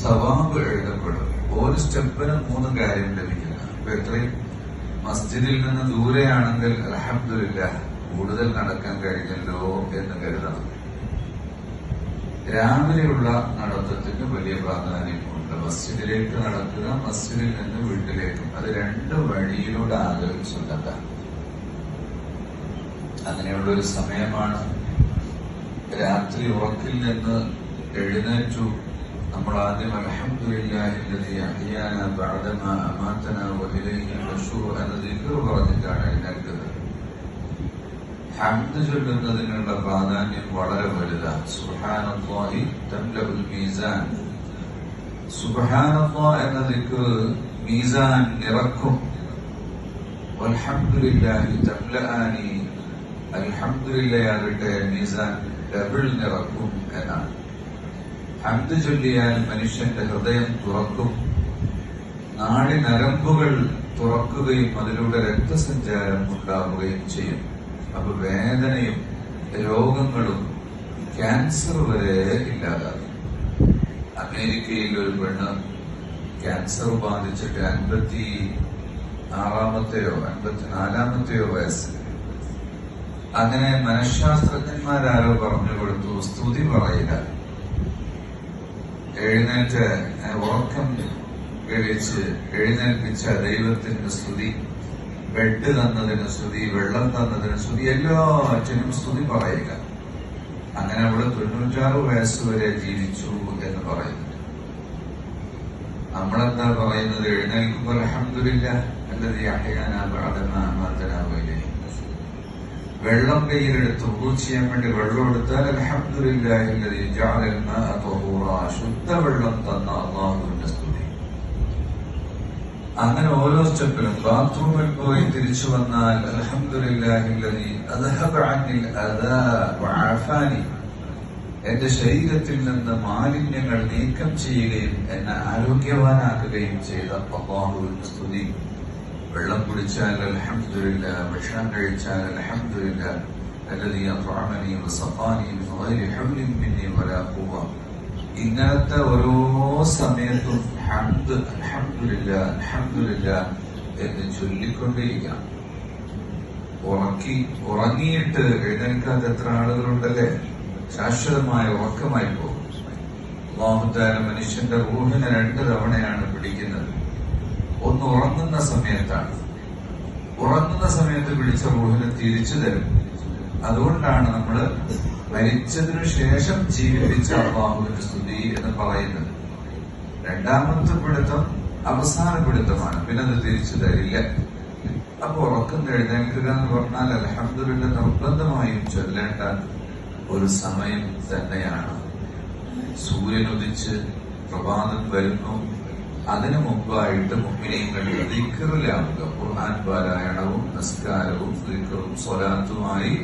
സവാബ് എഴുതപ്പെടും. ഒരു സ്റ്റെപ്പിന് മൂന്ന് കാര്യം ലഭിക്കുന്നു ഇപ്പൊ എത്രയും മസ്ജിദിൽ നിന്ന് ദൂരെയാണെങ്കിൽ അലഹമില്ല കൂടുതൽ നടക്കാൻ കഴിഞ്ഞല്ലോ എന്ന് കരുതണം. രാവിലെയുള്ള നടത്തത്തിന് വലിയ പ്രാധാന്യമുണ്ട്. മസ്ജിദിലേക്ക് നടക്കുക മസ്ജിദിൽ നിന്ന് വീട്ടിലേക്കും. അത് രണ്ട് വഴിയിലൂടെ സുന്നത്താണ് അങ്ങനെയുള്ള ഒരു സമയമാണ് രാത്രി ഉറക്കിൽ നിന്ന് എഴുന്നേറ്റു നമ്മൾ ആദ്യം അലഹമുല്ലാഹില്ലതി അഹിയാന ബഅദമ അമാതന വഇലൈഹി നശൂർ എന്ന ദിക്ർ പറഞ്ഞിട്ടാണ് എഴുന്നേൽക്കുന്നത് ഹംദ് ചൊല്ലുന്നതിനുള്ള പ്രാധാന്യം വളരെ വലുതാണ് സുബ്ഹാനല്ലാഹി തംലഉൽ മീസാൻ സുബ്ഹാനല്ലാഹ് എന്ന ദിക്ർ മീസാൻ നിറക്കും വൽഹംദുലില്ലാഹി തംലആനി അൽഹംദുലില്ലയാകട്ടെ മീസാൻ ഡബിൾ നിറക്കും എന്നാണ് ഹംദ് ചൊല്ലിയാൽ മനുഷ്യന്റെ ഹൃദയം തുറക്കും. നാടി നരമ്പുകൾ തുറക്കുകയും അതിലൂടെ രക്തസഞ്ചാരം ഉണ്ടാവുകയും ചെയ്യും. അപ്പൊ വേദനയും രോഗങ്ങളും ക്യാൻസർ വരെ ഇല്ലാതാകും അമേരിക്കയിൽ ഒരു പെണ്ണ് ക്യാൻസർ ബാധിച്ചിട്ട് അൻപത്തി ആറാമത്തെയോ അൻപത്തിനാലാമത്തെയോ വയസ്സിൽ. അങ്ങനെ മനഃശാസ്ത്രജ്ഞന്മാരാരോ പറഞ്ഞു കൊടുത്തു സ്തുതി പറയില്ല. എഴുന്നേറ്റ് ഉറക്കം കഴിച്ച് എഴുന്നേൽപ്പിച്ച ദൈവത്തിന്റെ സ്തുതി ബെഡ് തന്നതിന് സ്തുതി വെള്ളം തന്നതിന് സ്തുതി എല്ലാറ്റിനും സ്തുതി പറയുക. അങ്ങനെ അവൾ തൊണ്ണൂറ്റാറ് വയസ്സ് വരെ ജീവിച്ചു എന്ന് പറയുന്നു. നമ്മളെന്താ പറയുന്നത്? എഴുന്നേൽക്കുമ്പോൾ അലഹമില്ല അല്ലത് യാഹിയാനാബാദനാമാതനാവില്ലേ വെള്ളം കയ്യിലെടുത്ത് ഉറു ചെയ്യാൻ വേണ്ടി വെള്ളം എടുത്താൽ ശുദ്ധ വെള്ളം തന്ന അള്ളാഹുവിന്റെ സ്തുതി. അങ്ങനെ ഓരോ സ്റ്റെപ്പിലും ബാത്റൂമിൽ പോയി തിരിച്ചു വന്നാൽ അലഹമില്ലാഹില്ലതി എന്റെ ശരീരത്തിൽ നിന്ന് മാലിന്യങ്ങൾ നീക്കം ചെയ്യുകയും എന്നെ ആരോഗ്യവാനാക്കുകയും ചെയ്ത അള്ളാഹുവിന്റെ സ്തുതി. വെള്ളം കുടിച്ചാൽ അലഹമില്ല ഭക്ഷണം കഴിച്ചാൽ അലഹമില്ല الذي أطعمني وسقاني من غير حول مني ولا قوة ഇങ്ങനത്തെ ഓരോ സമയത്തും ഹംദ് അൽഹംദുലില്ല അൽഹംദുലില്ല എന്ന് ചൊല്ലിക്കൊണ്ടിരിക്കാം ഉറക്കി ഉറങ്ങിയിട്ട് എഴുന്നേൽക്കാത്ത എത്ര ആളുകളുണ്ടല്ലേ ശാശ്വതമായ ഉറക്കമായി പോകും അള്ളാഹുത്താല മനുഷ്യന്റെ റൂഹിനെ രണ്ട് തവണയാണ് പിടിക്കുന്നത് ഒന്ന് ഉറങ്ങുന്ന സമയത്താണ്. ഉറങ്ങുന്ന സമയത്ത് പിടിച്ച റൂഹിനെ തിരിച്ചു തരും. അതുകൊണ്ടാണ് നമ്മൾ മരിച്ചതിനു ശേഷം ജീവിപ്പിച്ച അള്ളാഹുവിന്റെ സ്തുതി എന്ന് പറയുന്നത്. രണ്ടാമത്തെ പിടുത്തം അവസാന പിടുത്തമാണ്. പിന്നെ അത് തിരിച്ചു തരില്ല. അപ്പൊ ഉറക്കം എഴുന്നേൽക്കുക എന്ന് പറഞ്ഞാൽ അലഹമില്ല നിർബന്ധമായും ചൊല്ലേണ്ട ഒരു സമയം തന്നെയാണ്. സൂര്യൻ ഉദിച്ച് പ്രഭാതം വരുന്നു. അതിനു മുമ്പായിട്ട് മുമ്പിനെയും ദിക്കറിലാവുക ഖുർആൻ പാരായണവും നിസ്കാരവും ദിക്കറും സ്വലാത്തുമായി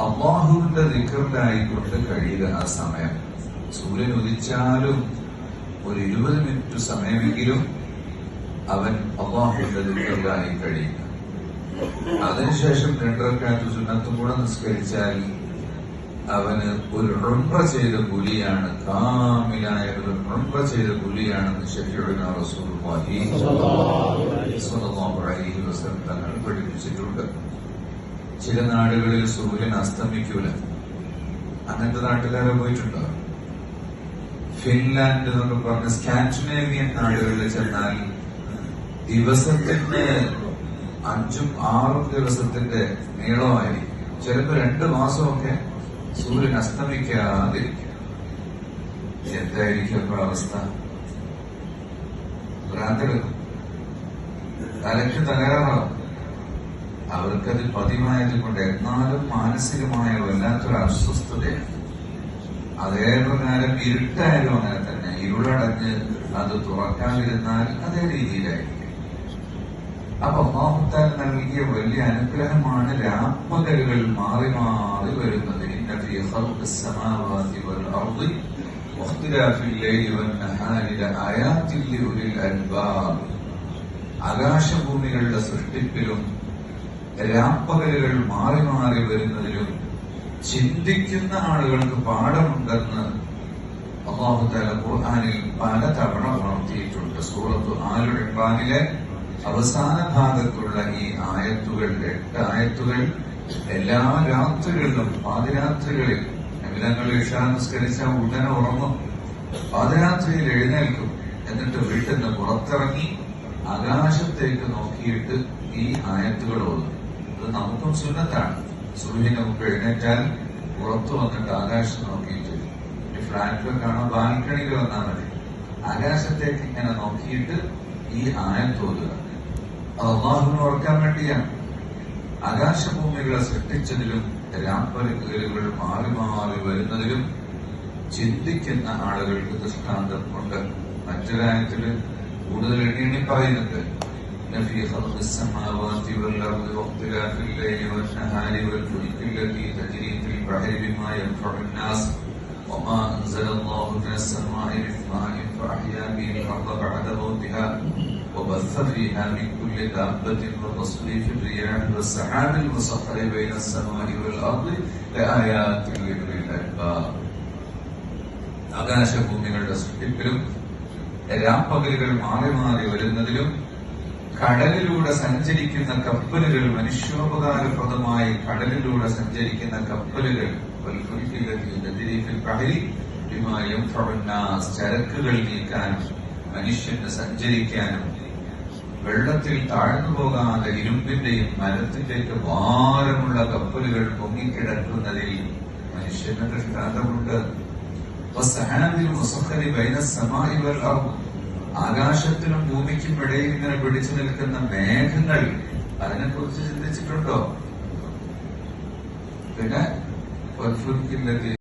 അള്ളാഹുവിന്റെ ദിക്കറിലായിക്കൊണ്ട് കഴിയുക ആ സമയം. സൂര്യൻ ഉദിച്ചാലും ഒരു ഇരുപത് മിനിറ്റ് സമയമെങ്കിലും അവൻ അള്ളാഹുവിന്റെ ദിക്കറിലായി കഴിയുക. അതിനുശേഷം രണ്ടരക്കാറ്റ് സുന്നത്തും കൂടെ നിസ്കരിച്ചാൽ അവന് ഒരു ഉംറ ചെയ്ത പുലിയാണ് കാമിലായ ഒരു ഉംറ ചെയ്ത അലൈഹി വസല്ലം തങ്ങൾ പഠിപ്പിച്ചിട്ടുണ്ട്. ചില നാടുകളിൽ സൂര്യൻ അസ്തമിക്കൂല. അങ്ങനത്തെ നാട്ടുകാരെ പോയിട്ടുണ്ടോ? ഫിൻലാൻഡ് എന്നൊക്കെ പറഞ്ഞ സ്കാൻഡിനേവിയൻ നാടുകളിൽ ചെന്നാൽ ദിവസത്തിന്റെ അഞ്ചും ആറും ദിവസത്തിന്റെ നീളമായിരിക്കും. ചിലപ്പോ രണ്ടു മാസമൊക്കെ സൂര്യൻ അസ്തമിക്കാതിരിക്കുക എന്തായിരിക്കും അപ്പൊ അവസ്ഥ? ഭ്രാന്തെടുക്കും. തലയ്ക്ക് തകരാറാവും അവർക്കത് പതിവായത് കൊണ്ട് എന്നാലും മാനസികമായ വല്ലാത്തൊരു അസ്വസ്ഥതയാണ്. അതേ പ്രകാരം ഇരുട്ടായാലും അങ്ങനെ തന്നെ. ഇരുളടഞ്ഞ് അത് തുറക്കാതിരുന്നാൽ അതേ രീതിയിലായിരിക്കും. അപ്പൊ അമ്മാവുത്താൻ നൽകിയ വലിയ അനുഗ്രഹമാണ് രാപ്പകലുകൾ മാറി മാറി വരുന്നത്. ഇന്ന ഫീ ഖൽഖി السماوات والأرض واختلاف الليل والنهار لآيات لأولي الألباب ആകാശഭൂമികളുടെ സൃഷ്ടിപ്പിലും രാപ്പകലുകൾ മാറി മാറി വരുന്നതിലും ചിന്തിക്കുന്ന ആളുകൾക്ക് പാഠമുണ്ടെന്ന് അള്ളാഹു താല ഖുർആനിൽ പല തവണ ഉണർത്തിയിട്ടുണ്ട് സൂറത്ത് ആലുൽ ഇമ്രാനിലെ അവസാന ഭാഗത്തുള്ള ഈ ആയത്തുകൾ എട്ട് ആയത്തുകൾ എല്ലാ രാത്രികളിലും പാതിരാത്രികളിൽ നബിതങ്ങൾ ഇഷാ നിസ്കരിച്ച ഉടനെ ഉറങ്ങും. പാതിരാത്രിയിൽ എഴുന്നേൽക്കും. എന്നിട്ട് വീട്ടിൽ നിന്ന് പുറത്തിറങ്ങി ആകാശത്തേക്ക് നോക്കിയിട്ട് ഈ ആയത്തുകൾ ഓതും ഇത് നമുക്കും സുന്നത്താണ്. സൂര്യൻ നമുക്ക് എഴുന്നേറ്റാൽ പുറത്തു വന്നിട്ട് ആകാശം നോക്കിയിട്ട് ഈ കാണാൻ ബാൽക്കണിയിൽ വന്നാൽ മതി. ആകാശത്തേക്ക് ഇങ്ങനെ നോക്കിയിട്ട് ഈ ആയത്തോതുക അത് അള്ളാഹുവിനെ ഓർക്കാൻ വേണ്ടിയാണ്. ആകാശഭൂമികളെ സൃഷ്ടിച്ചതിലും രാപ്പകലുകൾ മാറി മാറി വരുന്നതിലും ചിന്തിക്കുന്ന ആളുകൾക്ക് ദൃഷ്ടാന്തം ഉണ്ട് മറ്റൊരായത്തില് കൂടുതൽ എണ്ണി എണ്ണി പറയുന്നുണ്ട് في خلق السماوات والأرض واختلاف الليل والنهار والفلك التي تجري في البحر بما ينفع الناس وما أنزل الله من السماء من ماء فأحيا به الأرض بعد موتها وبث فيها من كل دابة وتصريف الرياح والسحاب المسخر بين السماء والأرض لآيات لأولي الألباب ആകാശഭൂമികളുടെ സൃഷ്ടിപ്പിലും രാപ്പകലുകൾ മാറി മാറി വരുന്നതിലും കടലിലൂടെ സഞ്ചരിക്കുന്ന കപ്പലുകൾ മനുഷ്യോപകാരപ്രദമായി കടലിലൂടെ സഞ്ചരിക്കുന്ന കപ്പലുകൾ ചരക്കുകൾ നീക്കാനും മനുഷ്യന് സഞ്ചരിക്കാനും വെള്ളത്തിൽ താഴ്ന്നു പോകാതെ ഇരുമ്പിന്റെയും മരത്തിന്റെയൊക്കെ ഭാരമുള്ള കപ്പലുകൾ പൊങ്ങിക്കിടക്കുന്നതിൽ മനുഷ്യന് ദൃഷ്ടാന്തമുണ്ട്. ആകാശത്തിനും ഭൂമിക്കും ഇടയിൽ ഇങ്ങനെ പിടിച്ചു നിൽക്കുന്ന മേഘങ്ങൾ അതിനെ കുറിച്ച് ചിന്തിച്ചിട്ടുണ്ടോ? പിന്നെ